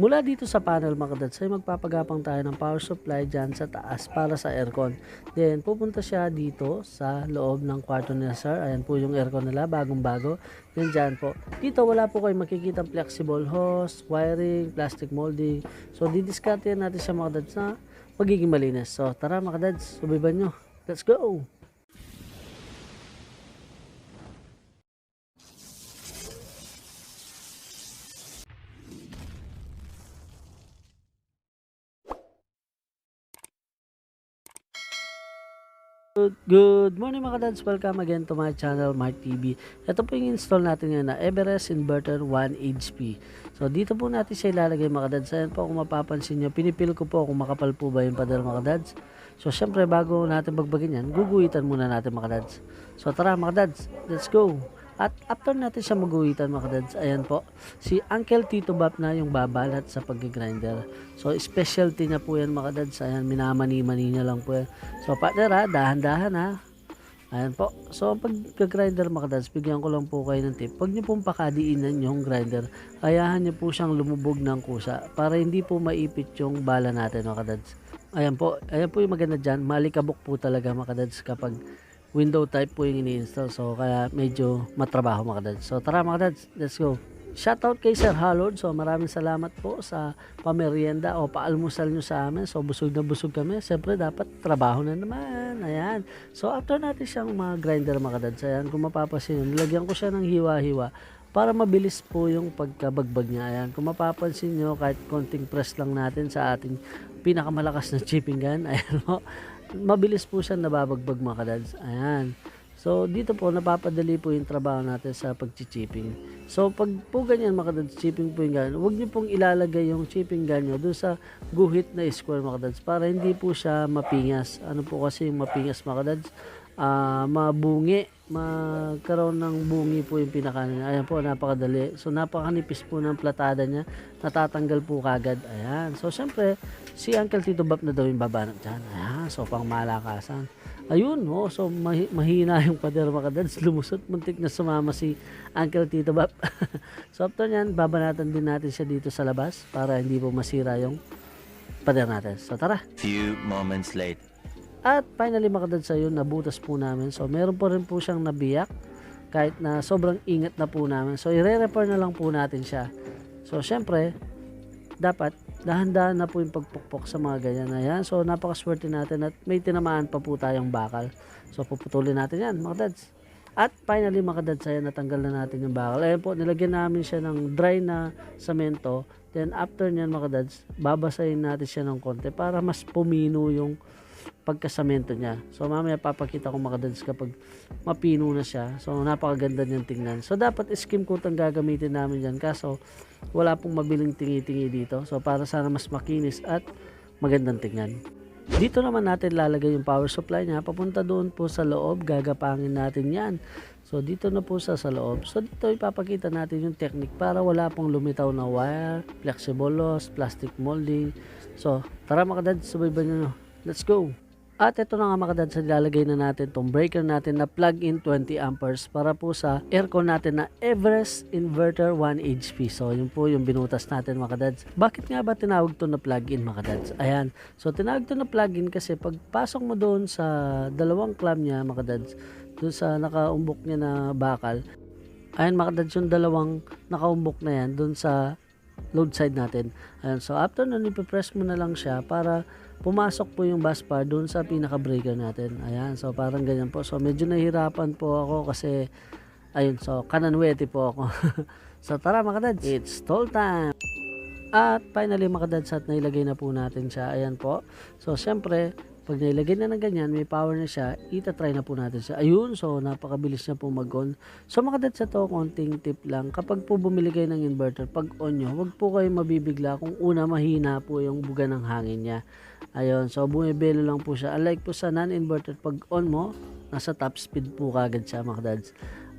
Mula dito sa panel mga kadads magpapagapang tayo ng power supply dyan sa taas para sa aircon. Then pupunta siya dito sa loob ng kwarto nila sir. Ayan po yung aircon nila bagong bago. Then dyan po. Dito wala po kayo makikita flexible hose, wiring, plastic molding. So didiskarte natin siya mga kadads na magiging malinis. So tara mga kadads, subayban nyo. Let's go! Good, good morning mga dads. Welcome again to my channel, Mark TV. Ito po yung install natin ngayon na Everest Inverter 1 HP. So dito po natin siya ilalagay mga dads. Ayan po kung mapapansin nyo, pinipil ko po kung makapal po ba yung pader mga dads. So syempre bago natin bagbagin yan, guguhitan muna natin mga dads. So tara mga dads, let's go. At after natin siya maguhitan mga dads, ayan po, si Uncle Tito Bap na yung babalat sa pag-grinder. So specialty na po yan mga dads, ayan minamani-mani niya lang po yan. So partner ha, dahan-dahan ha. Ayan po. So pag grinder mga dads, bigyan ko lang po kayo ng tip. Pag niyo pong pakadiinan yung grinder, ayahan niyo po siyang lumubog ng kusa para hindi po maipit yung bala natin mga dads. Ayan po, ayan po yung maganda dyan. Malikabok po talaga mga dads kapag window type po yung ini-install. So, kaya medyo matrabaho mga dads. So, tara mga dads, let's go. Shoutout kay Sir Hallord. So, maraming salamat po sa pamerienda o paalmusal nyo sa amin. So, busog na busog kami. Siyempre, dapat trabaho na naman. Ayan. So, after natin siyang mga grinder mga dads, ayan, kung mapapansin nyo, nilagyan ko siya ng hiwa-hiwa para mabilis po yung pagkabagbag niya. Ayan, kung mapapansin nyo, kahit konting press lang natin sa ating pinakamalakas na chipping gun, ayan mo, mabilis po siya nababagbag mga kadads. Ayan. So, dito po, napapadali po yung trabaho natin sa pag-chipping. So, pag po ganyan mga kadads, chipping po yung ganyan, huwag niyo pong ilalagay yung chipping gun nyo doon sa guhit na square mga kadads para hindi po siya mapingas. Ano po kasi yung mapingas mga Ah, mabungi, magkaroon ng bungi po yung pinakanan. Ayan po, napakadali. So, napakanipis po ng platada niya. Natatanggal po kagad. Ayan. So, syempre, si Uncle Tito Bap na daw yung babanat dyan. Ayan. So, pang malakasan. Ayun, oh, so mahi- mahina yung pader mga kadads. Lumusot, muntik na sumama si Uncle Tito Bap. so, after nyan, babanatan din natin siya dito sa labas para hindi po masira yung pader natin. So, tara. Few moments later. At finally mga kadad sa yun, nabutas po namin. So meron po rin po siyang nabiyak kahit na sobrang ingat na po namin. So i-repair na lang po natin siya. So syempre, dapat dahan-dahan na po yung pagpukpok sa mga ganyan. Ayan. So napakaswerte natin at may tinamaan pa po tayong bakal. So puputulin natin yan mga dads. At finally mga dads, ayan, natanggal na natin yung bakal. Ayan po, nilagyan namin siya ng dry na semento. Then after nyan mga dads, babasahin natin siya ng konti para mas pumino yung pagkasamento niya. So mamaya papakita ko dads kapag mapino na siya. So napakaganda niyang tingnan. So dapat skim coat ang gagamitin namin dyan. Kaso wala pong mabiling tingi-tingi dito. So para sana mas makinis at magandang tingnan. Dito naman natin lalagay yung power supply niya. Papunta doon po sa loob. Gagapangin natin yan. So dito na po sa sa loob. So dito ipapakita natin yung technique para wala pong lumitaw na wire, flexible loss, plastic molding. So tara mga dads, subayban nyo. Let's go! At ito na nga mga dads, ilalagay na natin tong breaker natin na plug-in 20 amperes para po sa aircon natin na Everest Inverter 1 HP. So yun po yung binutas natin mga dads. Bakit nga ba tinawag to na plug-in mga dads? Ayan. So tinawag to na plug-in kasi pag pasok mo doon sa dalawang clamp niya mga dads, doon sa nakaumbok niya na bakal, ayan mga dads yung dalawang nakaumbok na yan doon sa load side natin. Ayan, so after nun, ipipress mo na lang siya para pumasok po yung bus bar doon sa pinaka breaker natin. Ayan, so parang ganyan po. So medyo nahihirapan po ako kasi ayun, so kananwete po ako. so tara mga it's toll time. At finally mga dads, at nailagay na po natin siya. Ayan po. So syempre, pag nailagay na ng ganyan, may power na siya, itatry na po natin siya. Ayun, so napakabilis niya po mag-on. So mga dads, ito, konting tip lang. Kapag po bumili kayo ng inverter, pag on nyo, huwag po kayo mabibigla kung una mahina po yung buga ng hangin niya. Ayun, so bumibelo lang po siya. Unlike po sa non-inverter, pag on mo, nasa top speed po kagad siya mga dads.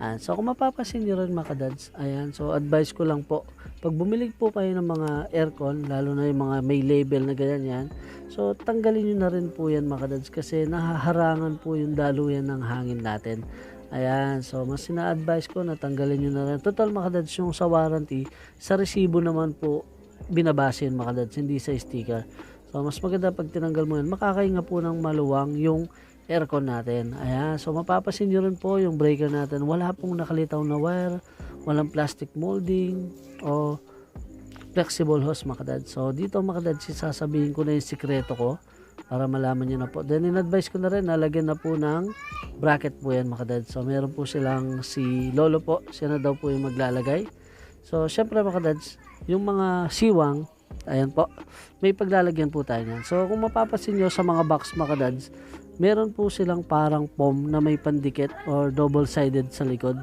Ayan, so kung mapapasin nyo rin mga dads, ayan, so advice ko lang po, pag bumili po kayo ng mga aircon, lalo na yung mga may label na ganyan yan, so tanggalin nyo na rin po yan mga dads kasi nahaharangan po yung daluyan ng hangin natin. Ayan, so mas sina-advise ko na tanggalin nyo na rin. Total mga dads yung sa warranty, sa resibo naman po, binabase yun mga dads, hindi sa sticker. So mas maganda pag tinanggal mo yan, makakahinga po ng maluwang yung aircon natin. Ayan, so mapapasin nyo rin po yung breaker natin. Wala pong nakalitaw na wire, walang plastic molding, o flexible hose mga dads. So dito mga dads, sasabihin ko na yung sikreto ko para malaman nyo na po. Then in-advise ko na rin, nalagyan na po ng bracket po yan mga dads. So meron po silang si Lolo po, siya na daw po yung maglalagay. So syempre mga yung mga siwang, ayan po, may paglalagyan po tayo niyan. So kung mapapansin nyo sa mga box mga dads, meron po silang parang foam na may pandikit or double-sided sa likod.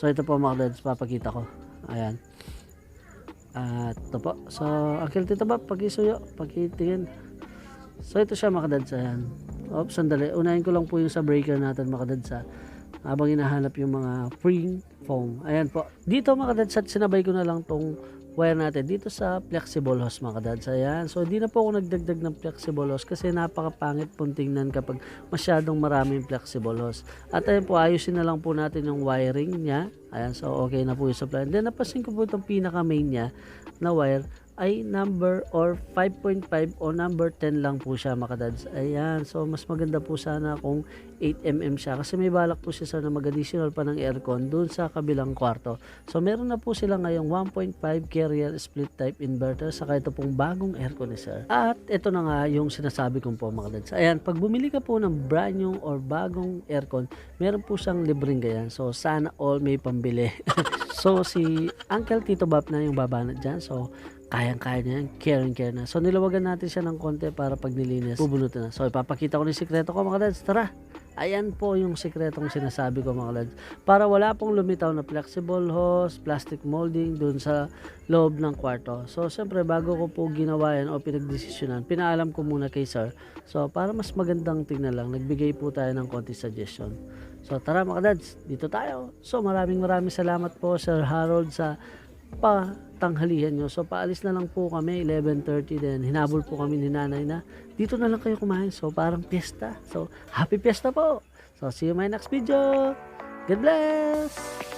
So ito po mga dads, papakita ko. Ayan. At ito po. So, Uncle Tito ba, pag-isuyo, pag-itingin. So, ito siya mga dads. Ayan. Oops, sandali. Unahin ko lang po yung sa breaker natin mga ha. Habang hinahanap yung mga spring foam. Ayan po. Dito mga dads, at sinabay ko na lang tong wire natin dito sa flexible hose mga dads. Ayan. So, di na po ako nagdagdag ng flexible hose kasi napakapangit pong tingnan kapag masyadong maraming flexible hose. At ayan po, ayusin na lang po natin yung wiring niya. Ayan, so okay na po yung supply. And then, napasin ko po itong pinaka main niya na wire ay number or 5.5 o number 10 lang po siya mga dads. Ayan, so mas maganda po sana kung 8mm siya kasi may balak po siya sana mag-additional pa ng aircon dun sa kabilang kwarto. So meron na po sila ngayong 1.5 carrier split type inverter saka ito pong bagong air conditioner. At ito na nga yung sinasabi kong po mga dads. Ayan, pag bumili ka po ng brand new or bagong aircon, meron po siyang libreng ganyan. So sana all may pambili. so si Uncle Tito Bap na yung babanat dyan. So kayang-kaya niya yan, caring care na. So nilawagan natin siya ng konti para pag nilinis, bubunutin na. So ipapakita ko na sikreto ko mga dads. Tara! Ayan po yung sikretong sinasabi ko mga lads. Para wala pong lumitaw na flexible hose, plastic molding dun sa loob ng kwarto. So, siyempre, bago ko po ginawa yan o pinagdesisyonan, pinaalam ko muna kay sir. So, para mas magandang tingnan lang, nagbigay po tayo ng konti suggestion. So, tara mga dads, dito tayo. So, maraming maraming salamat po Sir Harold sa patanghalihan nyo. So, paalis na lang po kami, 11.30 din. Hinabol po kami ni nanay na, dito na lang kayo kumain. So, parang piyesta. So, happy piyesta po. So, see you my next video. God bless!